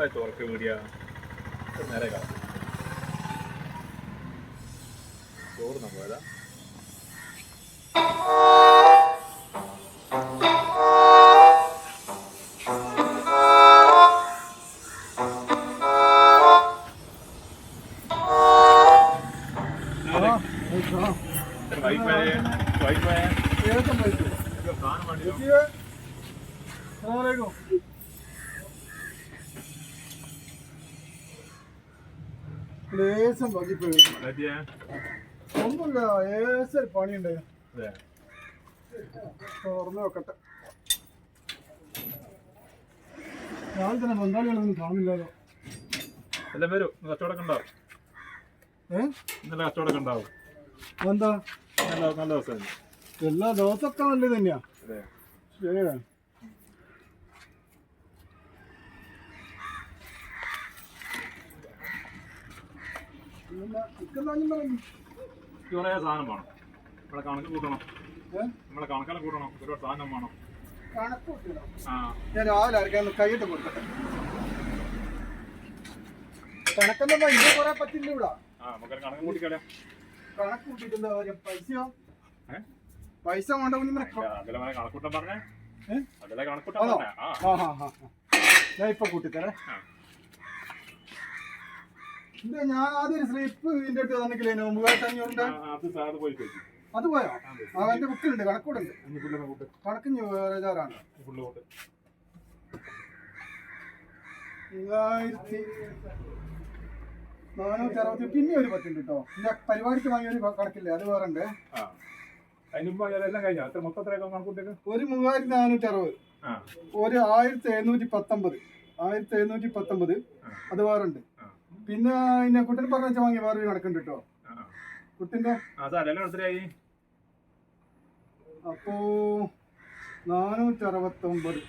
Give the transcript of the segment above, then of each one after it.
എപ്പോഴാ ചോറൊക്കെ വീടിയ നേരെ കാണാം ചോറ് നമ്മളേതാ വൈഫൈ വൈഫൈ ലേശം വകിപ്പോയി ഒന്നുമില്ല ഏശം പണിയുണ്ട്? തുറന്നു നോക്കട്ടെ രാവിലെ തന്നെ ബംഗാളികളൊന്നും കാണില്ലല്ലോ എല്ലാം വരും കച്ചവടമൊക്കെ ഉണ്ടാവും. ഏ? ഇന്നലെ കച്ചവടമൊക്കെ ഉണ്ടാവും. എന്താ നല്ല നല്ല ദിവസം എല്ലാ ദിവസമൊക്കെ നല്ലത് തന്നെയാ. ഏ പിന്നെ ചിക്കൻ പറഞ്ഞു കുറേ സാധനം വേണം. നമ്മളെ കണക്ക് കൂട്ടണം. നമ്മളെ കണക്കെല്ലാം കൂട്ടണം. ഒരുപാട് സാധനം വേണം. ഞാൻ രാവിലെ അരക്കാൻ കൈയിട്ട് കൊടുക്കട്ടെ? കണക്കെന്താ ഇത് കുറെ പറ്റില്ല ഇവിടെ. കണക്ക് കൂട്ടിക്കളയാം കണക്ക് കൂട്ടിയിട്ട് എന്താ പൈസയോ? പൈസ വേണ്ട കണക്കൂട്ടം പറഞ്ഞേ? ഇപ്പൊ കൂട്ടിത്തരേ. ഞാൻ ആദ്യം ഒരു സ്ലിപ്പ് ഇതിന്റെ അടുത്ത് തന്നിട്ടില്ലേ? മൂവായിരത്തി അഞ്ഞൂറിന്റെ അത് പോയി അവന്റെ എന്റെ ബുക്കിലുണ്ട് കണക്കൂടുണ്ട്. കണക്കിന് വേറെജാറാണ് മൂവായിരത്തി നാനൂറ്റി അറുപത്തി പിന്നെ ഒരു പറ്റുണ്ട് കേട്ടോ പിന്നെ പരിപാടിക്ക് വാങ്ങിയ ഒരു കണക്കില്ലേ? അത് വേറെ ഉണ്ട് ഒരു മൂവായിരത്തി നാനൂറ്റി അറുപത്. ഒരു ആയിരത്തി എഴുന്നൂറ്റി പത്തൊമ്പത്. ആയിരത്തി എഴുന്നൂറ്റി പത്തൊമ്പത്. അത് വേറെ ഉണ്ട്. പിന്നെ പിന്നെ കുട്ടൻ പറഞ്ഞ വെച്ചാൽ വാങ്ങിയ വേറൊരു കണക്കുണ്ട് കേട്ടോ. കുട്ടിന്റെ? എല്ലാം അപ്പോ നാനൂറ്റി അറുപത്തി ഒമ്പത്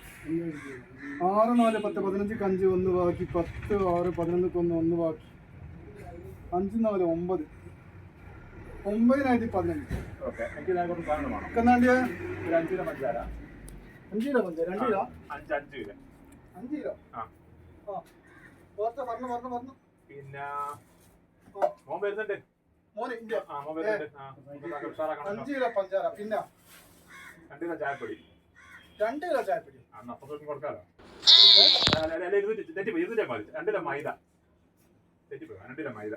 ആറ് നാല് പത്ത് പതിനഞ്ച് അഞ്ച് ഒന്ന് ബാക്കി പത്ത് ആറ് പതിനൊന്ന് ഒന്ന് ഒന്ന് ബാക്കി. അഞ്ച് നാല് ഒമ്പത്. ഒമ്പതിനായിരത്തി പതിനഞ്ച്. ഒരു അഞ്ച് കിലോ പഞ്ചാര അഞ്ച് കിലോ പഞ്ച് രണ്ട് കിലോ? അഞ്ച് അഞ്ച് കിലോ. അഞ്ച് കിലോ? ആ. ആ ഓർത്ത പറഞ്ഞു പറഞ്ഞു പറഞ്ഞു. പിന്നെ ആ മോൻ വരുന്നുണ്ട്. മോനെ ഇന്ത്യ ആ മോൻ വരുന്നുണ്ട്. ആ ഉഷാറാക്കണം അഞ്ച് കിലോ പഞ്ചാര പിന്നെ. രണ്ട് കിലോ ചായപ്പൊടി. രണ്ട് കിലോ ചായപ്പൊടി. അന്ന് അപ്പുറത്തോട്ടും കൊടുക്കാലോ. അല്ല, അല്ല, അല്ല, ഇരുന്നൂറ്റി തെറ്റിപ്പോയി ഇരുന്നൂറ്റി മതി രണ്ട് കിലോ മൈദ. തെറ്റിപ്പോയി രണ്ട് കിലോ മൈദ.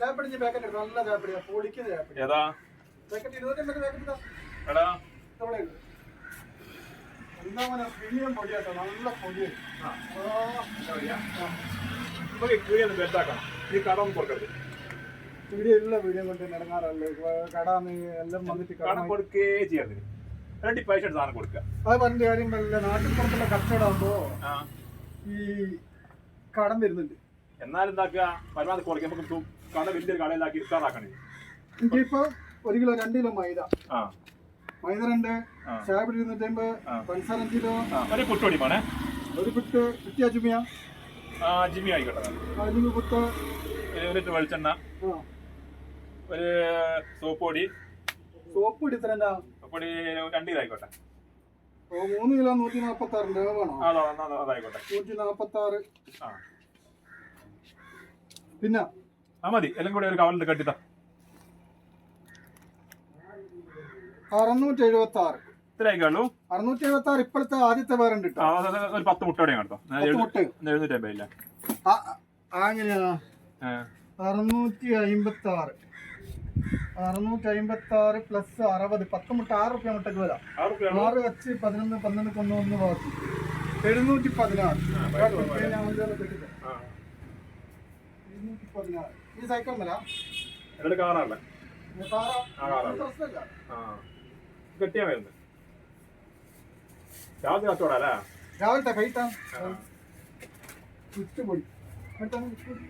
ചായപ്പൊടി പാക്കറ്റ് എടുത്തു നല്ല ചായപ്പൊടിയാ പൊളിക്കുന്ന ചായപ്പൊടി. ഏതാ? പാക്കറ്റ് ഇരുന്നൂറ്റമ്പത് പാക്കറ്റ് ഇതാ. എടാ. ഇവിടെ ഉണ്ട്. എന്താ പ്രീമിയം പൊടിയാട്ടോ നല്ല പൊടിയാണ് ആ ആ, നമുക്ക് കീഴിൽ വലുതാക്കണം. ഈ കട ഒന്നും കൊടുക്കരുത്. വീഡിയോ കൊണ്ട് ഇറങ്ങാറല്ലേ എല്ലാം വന്നിട്ട് കടം കടം കൊടുക്കേ ചെയ്യരുത് രണ്ട് പൈസ എടുത്ത് സാധനം കൊടുക്കുക. അത് പറഞ്ഞ കാര്യം പുറത്തുള്ള കച്ചവടമാകുമ്പോ ഈ കടം വരുന്നുണ്ട്. എന്നാലും എന്താക്കുക പരമാവധി കൊടുക്കുക നമുക്ക് കട വലിയൊരു കടയിലാക്കി ഉഷാറാക്കണേ എനിക്കിപ്പോ ഒരു കിലോ രണ്ട് കിലോ മൈദ. ആ. മൈദ രണ്ട് ആ. ചായപ്പൊടി ഇരുന്നൂറ്റമ്പത്. പഞ്ചസാര അഞ്ച് കിലോ. ഒരു കുട്ടുപൊടി പോണേ. ഒരു കുട്ട് കുറ്റിയാ ചുമിയ ആ ജിമ്മി ആയിക്കോട്ടെ. കുട്ട് ഒരു ലിറ്റർ വെളിച്ചെണ്ണ ഒരു സോപ്പ് പൊടി. സോപ്പ് പൊടി സോപ്പ് പൊടി രണ്ട് കിലോ ആയിക്കോട്ടെ. മൂന്ന് കിലോ നൂറ്റി നാപ്പത്തി ആറിന്റെ വേണോ ആ അതാ അതായിക്കോട്ടെ. നൂറ്റി ആറ് പിന്നെ? ആ മതി. എല്ലാം കൂടെ ഒരു കവലിൽ കട്ടിത്താ അറുന്നൂറ്റി എഴുപത്തി ആറ് ഇത്ര ആയിക്കോളൂ അറുന്നൂറ്റി എഴുപത്തി ആറ് ഇപ്പോഴത്തെ ആദ്യത്തെ വേറെ ഉണ്ട് ആ അത് അത് ഒരു പത്ത് മുട്ടയോടെ കേട്ടോ എഴുന്നൂറ്റി അമ്പത് ഇല്ല ആ ആ, എങ്ങനെയാ? ആ. അറുന്നൂറ്റി അമ്പത്തി ആറ് അറുന്നൂറ്റി അമ്പത്തി ആറ് പ്ലസ് അറുപത്. പത്ത് മുട്ട ആറ് റുപ്യ മുട്ടക്ക് വരാം. ആറ് വെച്ച് പതിനൊന്ന് പന്ത്രണ്ട് ഒന്ന് ബാക്കി. എഴുന്നൂറ്റി പതിനാറ്. എഴുന്നൂറ്റി പതിനാറ് ഈ സൈക്കിൾ മേല ആ, കാറാ. പ്രശ്നമില്ല. ആ കെട്ടിയാ വരുന്നത് രാവിലെ കച്ചവടം അല്ലേ? രാവിലത്തെ കൈട്ടാ ആ. ചുറ്റുപൊടി പെട്ടെന്ന് ചുറ്റുപൊടി.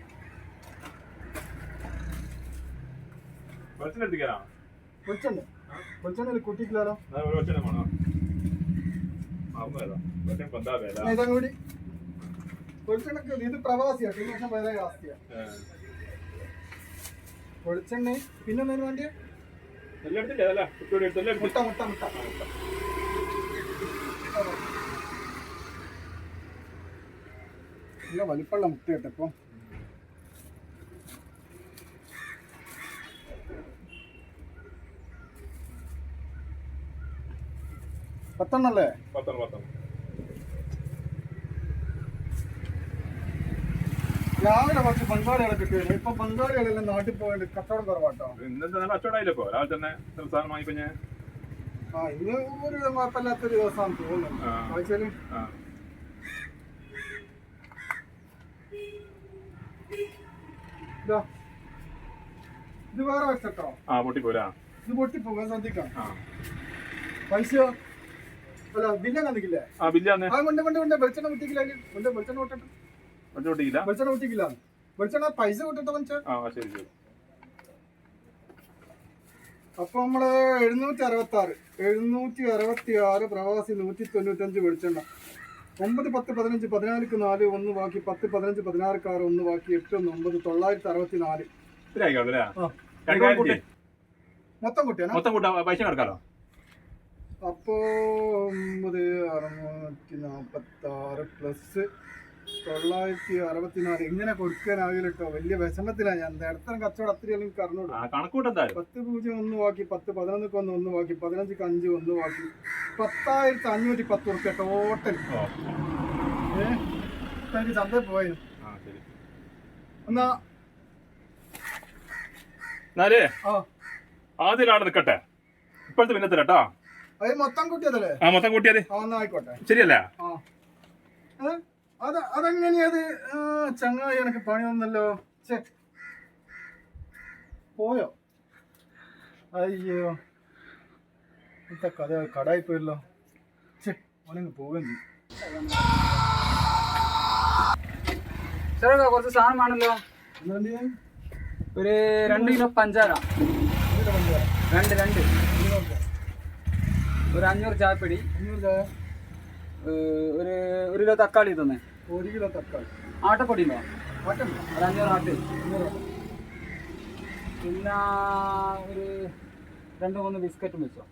വെളിച്ചെണ്ണ എടുത്തിക്കാനാ വെളിച്ചെണ്ണ വെളിച്ചെണ്ണ കുട്ടിക്കില്ലാലോ ഒരു വെളിച്ചെണ്ണ വേണോ? അമ്മ വെളിച്ചെണ്ണ എന്താ വില ഇതങ്ങ് കൂടി വെളിച്ചെണ്ണക്ക് ഇത് പ്രവാസിയാ കഴിഞ്ഞ വർഷം വേറെ ആസ്തിയാ വെളിച്ചെണ്ണ പിന്നെ വേണ്ടിയാ വേണ്ടിയ? മുട്ട മുട്ട മുട്ട. നല്ല വലിപ്പമുള്ള മുട്ട കേട്ടോ പത്തെണ്ണല്ലേ? പത്തെണ്ണം പത്തെണ്ണം. രാവിലെ കുറച്ച് ബംഗാളികളെ കിട്ടിയിരുന്നു ഇപ്പൊ ബംഗാളികളെല്ലാം നാട്ടിൽ പോയത് കച്ചവടം കുറവാട്ടോ. ഇന്നത്തെ നല്ല കച്ചവടമായില്ലേ രാവിലെ തന്നെ ഇത്ര സാധനം വാങ്ങിപ്പോ ഞാൻ ആ ഇന്ന് ഒരു കുഴപ്പമില്ലാത്തൊരു ദിവസമാണ് തോന്നുന്നു ഇത്. വേറെ വെച്ചോ ആ പൊട്ടിപ്പോരാ ഇത് പൊട്ടിപ്പോകാൻ ശ്രദ്ധിക്കാം. പൈസ അല്ല ബില്ല് കണ്ടിക്കില്ലേ ആ ബില്ലാന്ന് ആ കൊണ്ട് കൊണ്ട് കൊണ്ട് വെളിച്ചെണ്ണ കുട്ടിക്കില്ല കൊണ്ട് വെളിച്ചെണ്ണ വിട്ടിട്ട് ഒറ്റ പൊട്ടിക്കില്ല വെളിച്ചെണ്ണ കുട്ടിക്കില്ല വെളിച്ചെണ്ണ പൈസ വിട്ടിട്ട് മനസ്സിൽ ആ ശരി ശരി. അപ്പൊ നമ്മൾ എഴുന്നൂറ്റി അറുപത്തി ആറ് എഴുന്നൂറ്റി അറുപത്തി ആറ് പ്രവാസി നൂറ്റി തൊണ്ണൂറ്റഞ്ച് വെളിച്ചെണ്ണ. ഒമ്പത് പത്ത് പതിനഞ്ച് പതിനാലിക്ക് നാല് ഒന്ന് ബാക്കി പത്ത് പതിനഞ്ച് പതിനാറ് ആറ് ഒന്ന് ബാക്കി എട്ട് ഒന്ന് ഒമ്പത് തൊള്ളായിരത്തി അറുപത്തി നാല്. മൊത്തം കൂട്ടിയാണ്? മൊത്തം കൂട്ടാ പൈസ കിടക്കാലോ? അപ്പോ ഒമ്പത് അറുന്നൂറ്റി നാപ്പത്തി ആറ് പ്ലസ് തൊള്ളായിരത്തി അറുപത്തിനാല് ഇങ്ങനെ കൊടുക്കാനാകില്ല കേട്ടോ വലിയ വിഷമത്തിലാണ് ഞാൻ. നേരത്തെ കച്ചവടം അത്രയും എനിക്ക് എന്തായാലും. പത്ത് പൂജ്യം ഒന്ന് വാക്കി പത്ത് പതിനൊന്നക്ക് ഒന്ന് ഒന്ന് വാക്കി പതിനഞ്ചിക്ക് അഞ്ച് ഒന്ന് വാക്കി. പത്തായിരത്തി അഞ്ഞൂറ്റി പത്ത് റുപ്യ ടോട്ടൽ ഏഹ് എനിക്ക് ചന്തയിൽ പോയി? ആ ശരി. എന്നാ എന്നാലേ ആ. ആദ്യം ആടെ നിൽക്കട്ടെ. ഇപ്പോഴത്തെ പിന്നത്തെ കേട്ടോ അത് മൊത്തം കൂട്ടിയതല്ലേ ആ മൊത്തം കൂട്ടിയത് ആയിക്കോട്ടെ. ശരിയല്ലേ? അത് അതെങ്ങനെയത് ചങ്ങായി എനിക്ക് പണി വന്നല്ലോ ചേ പോയോ? അയ്യോ. ഇത്ത കഥ കടായി പോയല്ലോ. ചേ അവനങ്ങ് പോവുകയും ചെയ്യും ചേട്ടാ കുറച്ച് സാധനമാണല്ലോ ഒരു രണ്ട് കിലോ പഞ്ചാര. രണ്ട് രണ്ട് ഒരു അഞ്ഞൂറ് ചായപ്പൊടി. അഞ്ഞൂറ് ചായ. ഒരു ഒരു കിലോ തക്കാളി തന്നെ. ഒരു കിലോ തക്കാളി. ആട്ടപ്പൊടി. ഉണ്ടോ ആട്ടം ഒരു അഞ്ഞൂറ് ആട്ട്. പിന്നെ ഒരു രണ്ട് മൂന്ന് ബിസ്ക്കറ്റും വെച്ചോ.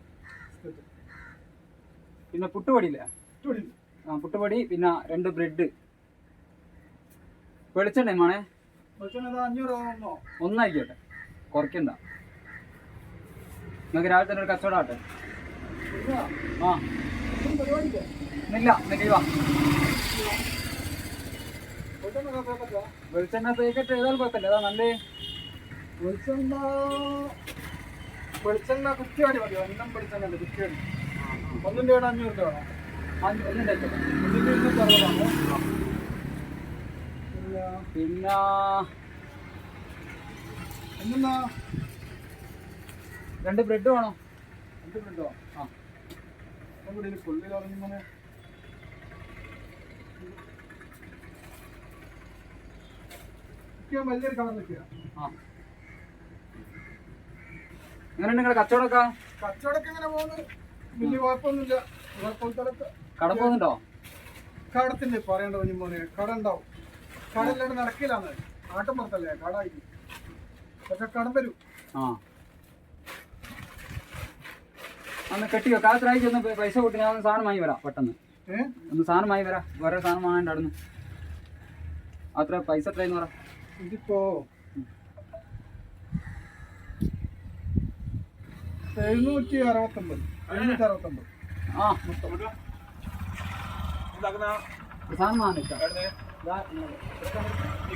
പിന്നെ പുട്ടുപൊടിയില്ലേ? ഇട്ടുപൊടി. ആ പുട്ടുപൊടി പിന്നെ രണ്ട് ബ്രെഡ്. വെളിച്ചെണ്ണ മാണേ ഒന്നായിക്കോട്ടെ. കുറയ്ക്കണ്ട. നിങ്ങൾക്ക് രാവിലെ തന്നെ ഒരു കച്ചവടം ആട്ടെ. ആ. ഇല്ല വാ വെളിച്ചെണ്ണ പാക്കറ്റാ. ഏതായാലും കുഴപ്പമില്ല അതാ നല്ലേ വെളിച്ചെണ്ണ വെളിച്ചെണ്ണ കുറ്റിയാടി മതി എണ്ണം വെളിച്ചെണ്ണ ഉണ്ട് കുറ്റിയാടി ഒന്നിന്റെ ഇവിടെ അഞ്ഞൂറ് രൂപ വേണം പിന്നെ രണ്ട് ബ്രെഡ് വേണോ രണ്ട് ബ്രെഡ് വേണം ആ നമ്മുടെ ഇതിൽ പുള്ളിയിൽ ഇറങ്ങി ഇരിക്കാൻ വലിയൊരു ആ. എങ്ങനെ നിങ്ങളുടെ കച്ചവടമൊക്കെ? കച്ചവടമൊക്കെ എങ്ങനെ പോകുന്നു. വലിയ കുഴപ്പമൊന്നുമില്ല. കുഴപ്പമില്ലാത്ത കട പോകുന്നുണ്ടോ? കടത്തിന്റെ പറയണ്ട കുഞ്ഞു മോനെ. കട ഉണ്ടാവും. കടയില്ലാണ്ട് നടക്കില്ലാന്ന്. ആട്ടം പുറത്തല്ലേ കട ആയിരിക്കും പക്ഷെ കടം വരും. ആ. അന്ന് കെട്ടിയോ കാലത്തിലായി ഒന്ന് പൈസ കൂട്ടി ഞാൻ സാധനം വാങ്ങി വരാം പെട്ടെന്ന്. ഒന്ന് സാധനം വാങ്ങി വരാം. വേറെ സാധനം വാങ്ങാണ്ട് അവിടുന്ന്. അത്ര പൈസ എത്രയെന്ന് പറ. ഇതിപ്പോ എഴുന്നൂറ്റി അറുപത്തൊമ്പത്. എഴുന്നൂറ്റി അറുപത്തൊമ്പത്. ആ. എന്താക്കുന്ന ഒരു സാധനം വാങ്ങാൻ നിൽക്കാം ഈ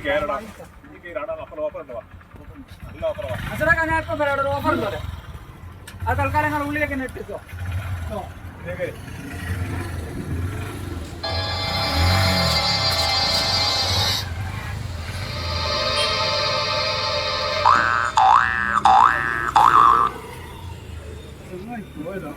പോയതാ.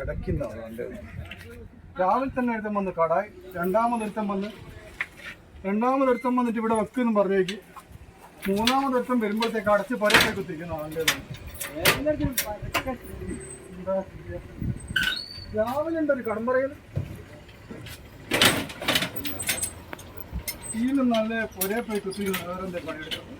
അടയ്ക്കുന്നതാണ് രാവിലെ തന്നെ ഒരുത്തം വന്ന് കടായി രണ്ടാമത് ഒരുത്തം വന്ന് രണ്ടാമത് ഒരുത്തം വന്നിട്ട് ഇവിടെ വെക്കുന്നു പറഞ്ഞേക്ക്. മൂന്നാമത് ഒരുത്തം വരുമ്പോഴത്തേക്ക് അടച്ച് പരക്കെ കുത്തിക്കുന്നു ചെയ്യാ? രാവിലെ ഉണ്ട് ഒരു കടമ്പറയിൽ? ഇതിൽ നല്ല ഒരേ പോയി കുത്തി വേറെ എന്താ പണിയെടുക്കുന്നത്?